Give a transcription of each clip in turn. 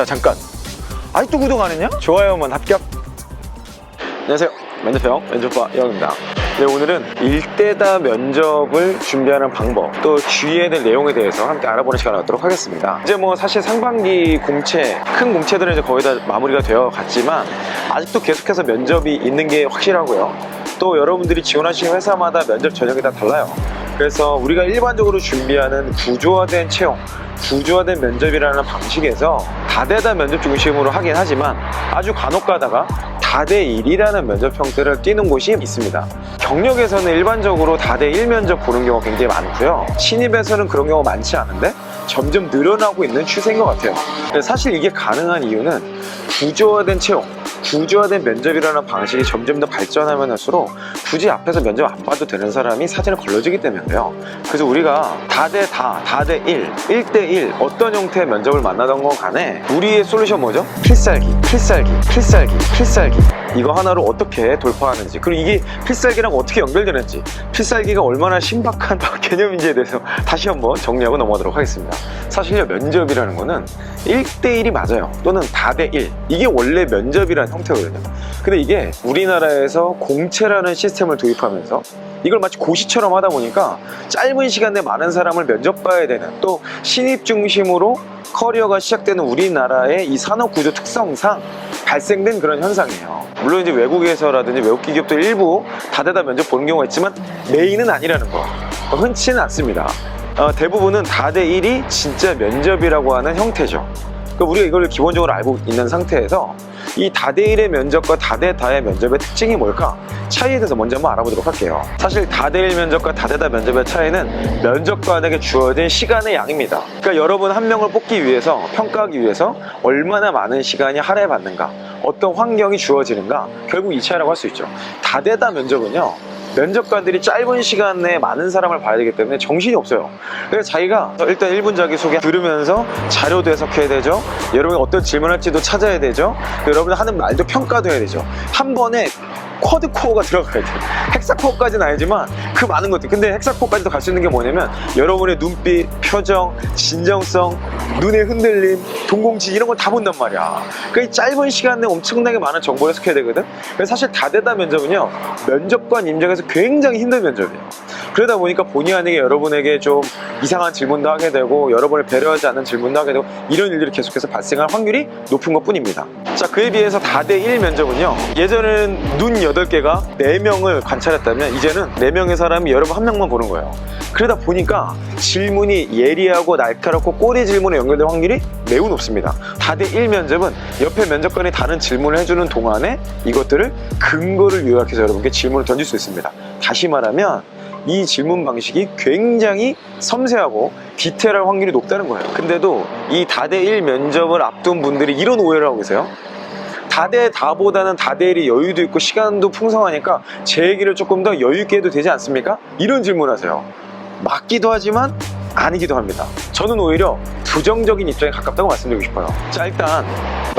자 잠깐. 아직도 구독 안 했냐? 좋아요만 합격. 안녕하세요. 면접형 면접과 영입니다. 네, 오늘은 일대다 면접을 준비하는 방법 또 주의해야 될 내용에 대해서 함께 알아보는 시간을 갖도록 하겠습니다. 이제 뭐 사실 상반기 공채 큰 공채들은 이제 거의 다 마무리가 되어 갔지만 아직도 계속해서 면접이 있는 게 확실하고요. 또 여러분들이 지원하시는 회사마다 면접 전형이 다 달라요 그래서 우리가 일반적으로 준비하는 구조화된 채용 구조화된 면접이라는 방식에서 다대다 면접 중심으로 하긴 하지만 아주 간혹 가다가 다대 1이라는 면접 형태를 띄는 곳이 있습니다. 경력에서는 일반적으로 다대 1 면접 보는 경우가 굉장히 많고요. 신입에서는 그런 경우가 많지 않은데 점점 늘어나고 있는 추세인 것 같아요. 사실 이게 가능한 이유는 구조화된 채용, 구조화된 면접이라는 방식이 점점 더 발전하면 할수록 굳이 앞에서 면접 안 봐도 되는 사람이 사진을 걸러주기 때문인데요. 그래서 우리가 다 대 다, 다대 1, 1대1 어떤 형태의 면접을 만나던 건 간에 우리의 솔루션 뭐죠? 필살기, 필살기, 필살기, 필살기 이거 하나로 어떻게 돌파하는지 그리고 이게 필살기랑 어떻게 연결되는지 필살기가 얼마나 신박한 개념인지에 대해서 다시 한번 정리하고 넘어가도록 하겠습니다. 사실요 면접이라는 거는 1대1이 맞아요. 또는 다대1 이게 원래 면접이라는 형태거든요. 근데 이게 우리나라에서 공채라는 시스템을 도입하면서 이걸 마치 고시처럼 하다 보니까 짧은 시간 내에 많은 사람을 면접 봐야 되는 또 신입 중심으로 커리어가 시작되는 우리나라의 이 산업 구조 특성상 발생된 그런 현상이에요. 물론 이제 외국에서라든지 외국 기업들 일부 다대다 면접 보는 경우가 있지만 메인은 아니라는 거. 흔치는 않습니다. 어, 대부분은 다대 1이 진짜 면접이라고 하는 형태죠. 그러니까 우리가 이걸 기본적으로 알고 있는 상태에서 이 다대 1의 면접과 다대 다의 면접의 특징이 뭘까? 차이에 대해서 먼저 한번 알아보도록 할게요. 사실 다대 1 면접과 다대다 면접의 차이는 면접관에게 주어진 시간의 양입니다. 그러니까 여러분 한 명을 뽑기 위해서 평가하기 위해서 얼마나 많은 시간이 할애받는가, 어떤 환경이 주어지는가, 결국 이 차이라고 할 수 있죠. 다대다 면접은요. 면접관들이 짧은 시간 내에 많은 사람을 봐야 되기 때문에 정신이 없어요. 그래서 자기가 일단 1분 자기소개 들으면서 자료도 해석해야 되죠. 여러분이 어떤 질문할지도 찾아야 되죠. 여러분이 하는 말도 평가도 해야 되죠. 한 번에 쿼드코어가 들어가야 돼요. 헥사코어까지는 아니지만 그 많은 것들. 근데 헥사코어까지도 갈 수 있는 게 뭐냐면 여러분의 눈빛, 표정, 진정성, 눈의 흔들림, 동공지 이런 걸 다 본단 말이야. 이 짧은 시간 내에 엄청나게 많은 정보를 해석해야 되거든. 그래서 사실 다대다 면접은요. 면접관 임장에서 굉장히 힘든 면접이에요. 그러다 보니까 본의 아니게 여러분에게 좀 이상한 질문도 하게 되고 여러분을 배려하지 않는 질문도 하게 되고 이런 일들이 계속해서 발생할 확률이 높은 것 뿐입니다. 자, 그에 비해서 다대 1 면접은요. 예전에는 눈 8개가 4명을 관찰했다면 이제는 4명의 사람 이 여러분 한 명만 보는 거예요. 그러다 보니까 질문이 예리하고 날카롭고 꼬리 질문에 연결될 확률이 매우 높습니다. 다대 1 면접은 옆에 면접관이 다른 질문을 해주는 동안에 이것들을 근거를 요약해서 여러분께 질문을 던질 수 있습니다. 다시 말하면 이 질문 방식이 굉장히 섬세하고 디테일할 확률이 높다는 거예요. 근데도 이 다대 1 면접을 앞둔 분들이 이런 오해를 하고 계세요. 다대 다보다는 다대일이 여유도 있고 시간도 풍성하니까 제 얘기를 조금 더 여유 있게 해도 되지 않습니까? 이런 질문하세요. 맞기도 하지만 아니기도 합니다. 저는 오히려 부정적인 입장에 가깝다고 말씀드리고 싶어요. 자, 일단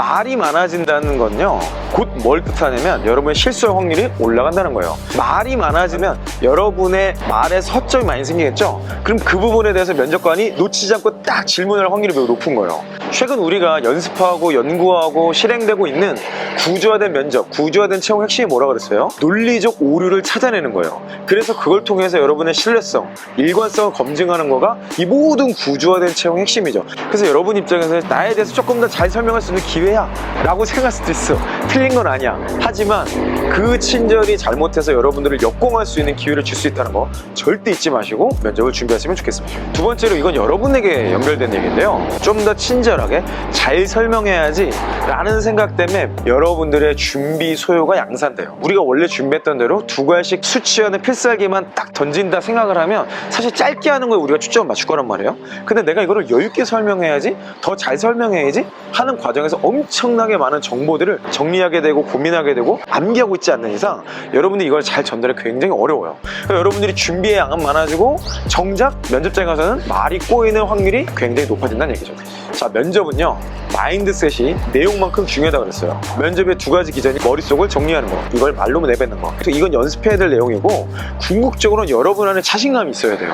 말이 많아진다는 건요. 곧 뭘 뜻하냐면 여러분의 실수할 확률이 올라간다는 거예요. 말이 많아지면 여러분의 말에 서점이 많이 생기겠죠? 그럼 그 부분에 대해서 면접관이 놓치지 않고 딱 질문할 확률이 매우 높은 거예요. 최근 우리가 연습하고 연구하고 실행되고 있는 구조화된 면접, 구조화된 채용 핵심이 뭐라 그랬어요? 논리적 오류를 찾아내는 거예요. 그래서 그걸 통해서 여러분의 신뢰성, 일관성을 검증하는 거가 이 모든 구조화된 채용 핵심이죠. 그래서 여러분 입장에서 나에 대해서 조금 더 잘 설명할 수 있는 기회 야 라고 생각할 수도 있어. 틀린 건 아니야. 하지만 그 친절이 잘못해서 여러분들을 역공할 수 있는 기회를 줄 수 있다는 거 절대 잊지 마시고 면접을 준비하시면 좋겠습니다. 두 번째로 이건 여러분에게 연결된 얘기인데요. 좀 더 친절하게 잘 설명해야지 라는 생각 때문에 여러분들의 준비 소요가 양산돼요. 우리가 원래 준비했던 대로 두 갈씩 수치하는 필살기만 딱 던진다 생각을 하면 사실 짧게 하는 거에 우리가 초점을 맞출 거란 말이에요. 근데 내가 이거를 여유 있게 설명해야지 더 잘 설명해야지 하는 과정에서 엄청 나게 많은 정보들을 정리하게 되고 고민하게 되고 암기하고 있지 않는 이상 여러분들이 이걸 잘 전달하기 굉장히 어려워요. 여러분들이 준비의 양은 많아지고 정작 면접장에 가서는 말이 꼬이는 확률이 굉장히 높아진다는 얘기죠. 자, 면접은요, 마인드셋이 내용만큼 중요하다고 그랬어요. 면접의 두 가지 기전이 머릿속을 정리하는 거, 이걸 말로 내뱉는 거. 그래서 이건 연습해야 될 내용이고, 궁극적으로는 여러분 안에 자신감이 있어야 돼요.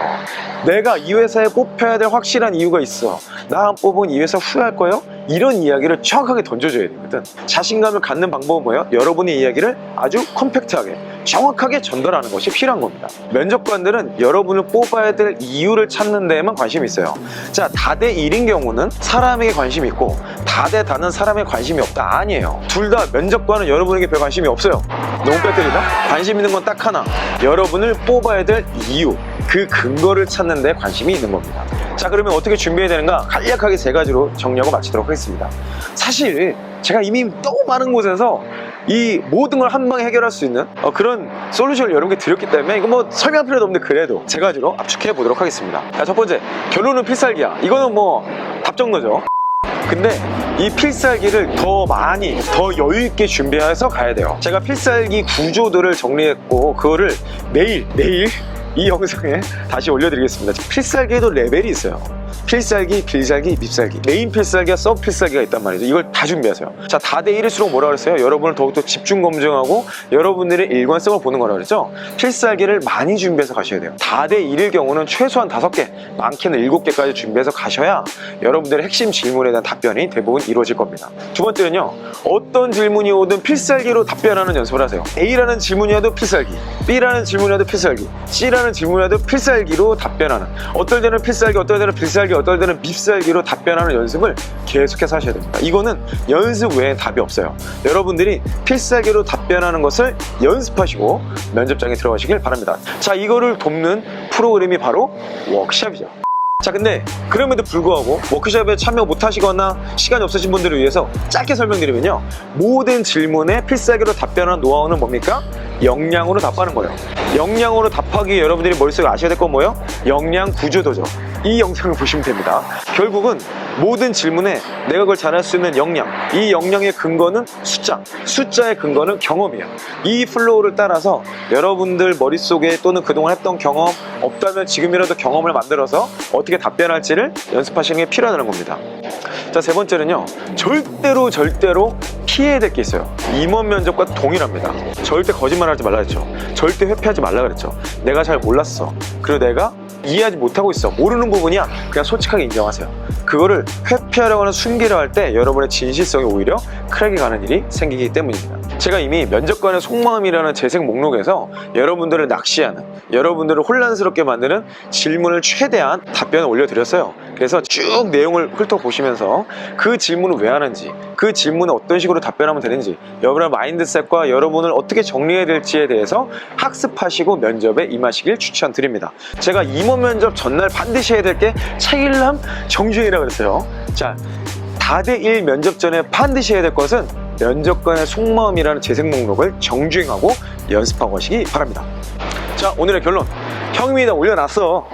내가 이 회사에 뽑혀야 될 확실한 이유가 있어. 나 안 뽑은 이 회사 후회할 거예요? 이런 이야기를 정확하게 던져줘야 되거든. 자신감을 갖는 방법은 뭐예요? 여러분의 이야기를 아주 컴팩트하게, 정확하게 전달하는 것이 필요한 겁니다. 면접관들은 여러분을 뽑아야 될 이유를 찾는 데에만 관심이 있어요. 자, 다대 1인 경우는 사람에게 관심이 있고, 다대 다는 사람에 관심이 없다. 아니에요. 둘 다 면접관은 여러분에게 별 관심이 없어요. 너무 빼뜨리다? 관심 있는 건 딱 하나. 여러분을 뽑아야 될 이유, 그 근거를 찾는 데 관심이 있는 겁니다. 자, 그러면 어떻게 준비해야 되는가? 간략하게 세 가지로 정리하고 마치도록 하겠습니다. 사실 제가 이미 너무 많은 곳에서 이 모든 걸 한 방에 해결할 수 있는 어, 그런 솔루션을 여러분께 드렸기 때문에 이거 뭐 설명할 필요도 없는데 그래도 세 가지로 압축해 보도록 하겠습니다. 자, 첫 번째, 결론은 필살기야. 이거는 뭐 답정너죠. 근데 이 필살기를 더 많이 더 여유 있게 준비해서 가야 돼요 제가 필살기 구조들을 정리했고 그거를 내일 내일 이 영상에 다시 올려드리겠습니다. 필살기에도 레벨이 있어요 필살기, 필살기, 밉살기. 메인 필살기와 서브 필살기가 있단 말이죠. 이걸 다 준비하세요. 자 다대 1일수록 뭐라 그랬어요? 여러분을 더욱더 집중 검증하고 여러분들의 일관성을 보는 거라 그랬죠? 필살기를 많이 준비해서 가셔야 돼요. 다대 1일 경우는 최소한 5개 많게는 7개까지 준비해서 가셔야 여러분들의 핵심 질문에 대한 답변이 대부분 이루어질 겁니다. 두 번째는요 어떤 질문이 오든 필살기로 답변하는 연습을 하세요. A라는 질문이 와도 필살기 B라는 질문이 와도 필살기 C라는 질문이 와도 필살기로 답변하는. 어떨 때는 필살기 어떨 때는 필살기 어떨 때는 밉살기로 답변하는 연습을 계속해서 하셔야 됩니다. 이거는 연습 외에 답이 없어요. 여러분들이 필살기로 답변하는 것을 연습하시고 면접장에 들어가시길 바랍니다. 자 이거를 돕는 프로그램이 바로 워크샵이죠. 자 근데 그럼에도 불구하고 워크숍에 참여 못하시거나 시간이 없으신 분들을 위해서 짧게 설명드리면요. 모든 질문에 필살기로 답변하는 노하우는 뭡니까? 역량으로 답하는 거예요. 역량으로 답하기 위해 여러분들이 머릿속에 아셔야 될 건 뭐예요? 역량 구조도죠 이 영상을 보시면 됩니다. 결국은 모든 질문에 내가 그걸 잘할 수 있는 역량 이 역량의 근거는 숫자 숫자의 근거는 경험이에요 이 플로우를 따라서 여러분들 머릿속에 또는 그동안 했던 경험 없다면 지금이라도 경험을 만들어서 어떻게 답변할지를 연습하시는 게 필요하다는 겁니다. 자 세 번째는요. 절대로 절대로 피해야 될 게 있어요. 임원 면접과 동일합니다. 절대 거짓말 하지 말라 그랬죠. 절대 회피하지 말라 그랬죠. 내가 잘 몰랐어. 그리고 내가 이해하지 못하고 있어. 모르는 부분이야. 그냥 솔직하게 인정하세요. 그거를 회피하려고 하는 숨기려 할 때 여러분의 진실성이 오히려 크랙이 가는 일이 생기기 때문입니다 제가 이미 면접관의 속마음이라는 재생 목록에서 여러분들을 낚시하는 여러분들을 혼란스럽게 만드는 질문을 최대한 답변을 올려드렸어요. 그래서 쭉 내용을 훑어보시면서 그 질문을 왜 하는지 그 질문에 어떤 식으로 답변하면 되는지 여러분의 마인드셋과 여러분을 어떻게 정리해야 될지에 대해서 학습하시고 면접에 임하시길 추천드립니다. 제가 임원 면접 전날 반드시 해야 될 게 책일남 정주행이라고 그랬어요. 자 다대 1 면접 전에 반드시 해야 될 것은 면접관의 속마음이라는 재생 목록을 정주행하고 연습하고 하시기 바랍니다. 자 오늘의 결론. 형님이 다 올려놨어